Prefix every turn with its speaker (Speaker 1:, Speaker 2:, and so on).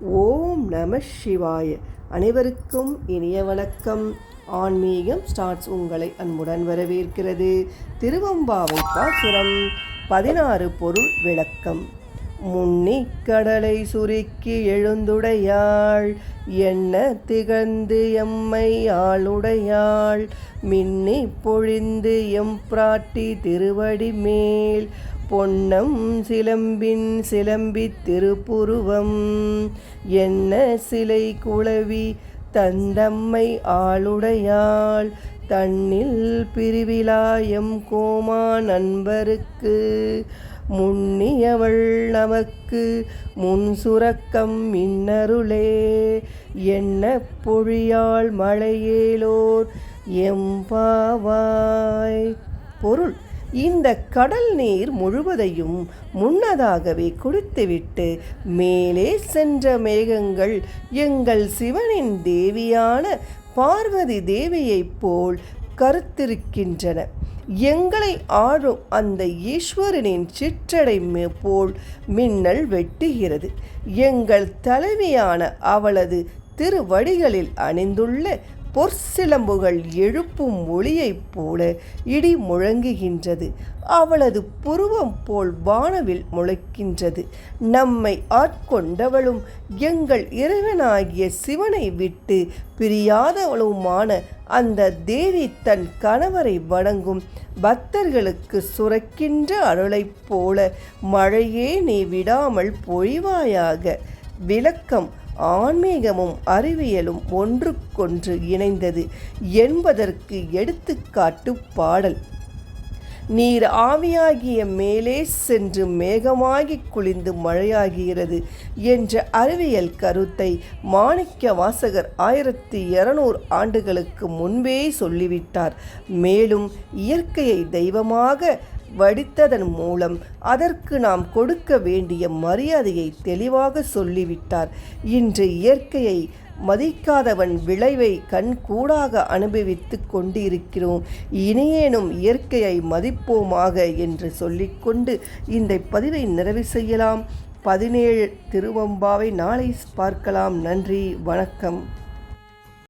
Speaker 1: ஓம் நம சிவாய. அனைவருக்கும் இனிய வணக்கம். ஆன்மீகம் ஸ்டார்ட்ஸ் உங்களை அன்புடன் வரவேற்கிறது. திருவம்பாவை பாசுரம் பதினாறு பொருள் விளக்கம். முன்னி கடலை சுருக்கி எழுந்துடையாள் என்ன திகழ்ந்து எம்மை ஆளுடையாள் மின்னி பொழிந்து எம் பிராட்டி திருவடி மேல் பொன்னம் சிலம்பின் சிலம்பித் திருப்புருவம். என்ன சிலை குளவி தந்தம்மை ஆளுடையாள். தன்னில் பிரிவிலாயம் கோமா நண்பருக்கு. முன்னியவள் நமக்கு முன் சுரக்கம் மின்னருளே என்ன பொழியாள் மழையேலோர் எம்பாவாய் பொருள். இந்த கடல் நீர் முழுவதையும் முன்னதாகவே குடித்துவிட்டு மேலே சென்ற மேகங்கள் எங்கள் சிவனின் தேவியான பார்வதி தேவியைப் போல் கருத்திருக்கின்றன. எங்களை ஆளும் அந்த ஈஸ்வரனின் சிற்றடை போல் மின்னல் வெட்டுகிறது. எங்கள் தலைவியான அவளது திருவடிகளில் அணிந்துள்ள பொற்சிலம்புகள் எழுப்பும் ஒளியைப் போல இடி முழங்குகின்றது. அவளது புருவம் போல் வானவில் முளைக்கின்றது. நம்மை ஆட்கொண்டவளும் எங்கள் இறைவனாகிய சிவனை விட்டு பிரியாதவளுமான அந்த தேவி தன் கணவரை வணங்கும் பக்தர்களுக்கு சுரக்கின்ற அருளைப் போல மழையே நீ விடாமல் பொழிவாயாக. விளக்கம் ஆன்மீகமும் அறிவியலும் ஒன்றுக்கொன்று இணைந்தது என்பதற்கு எடுத்துக்காட்டு பாடல். நீர் ஆவியாகிய மேலே சென்று மேகமாகி குளிந்து மழையாகிறது என்ற அறிவியல் கருத்தை மாணிக்க வாசகர் ஆயிரத்தி இருநூறு ஆண்டுகளுக்கு முன்பே சொல்லிவிட்டார். மேலும் இயற்கையை தெய்வமாக வடித்ததன் மூலம் அதற்கு நாம் கொடுக்க வேண்டிய மரியாதையை தெளிவாக சொல்லிவிட்டார். இன்று இயற்கையை மதிக்காதவன் விளைவை கண்கூடாக அனுபவித்து கொண்டிருக்கிறோம். இனியேனும் இயற்கையை மதிப்போமாக என்று சொல்லிக்கொண்டு இந்த பதிவை நிறைவு செய்யலாம். பதினேழு திருவம்பாவை நாளை பார்க்கலாம். நன்றி. வணக்கம்.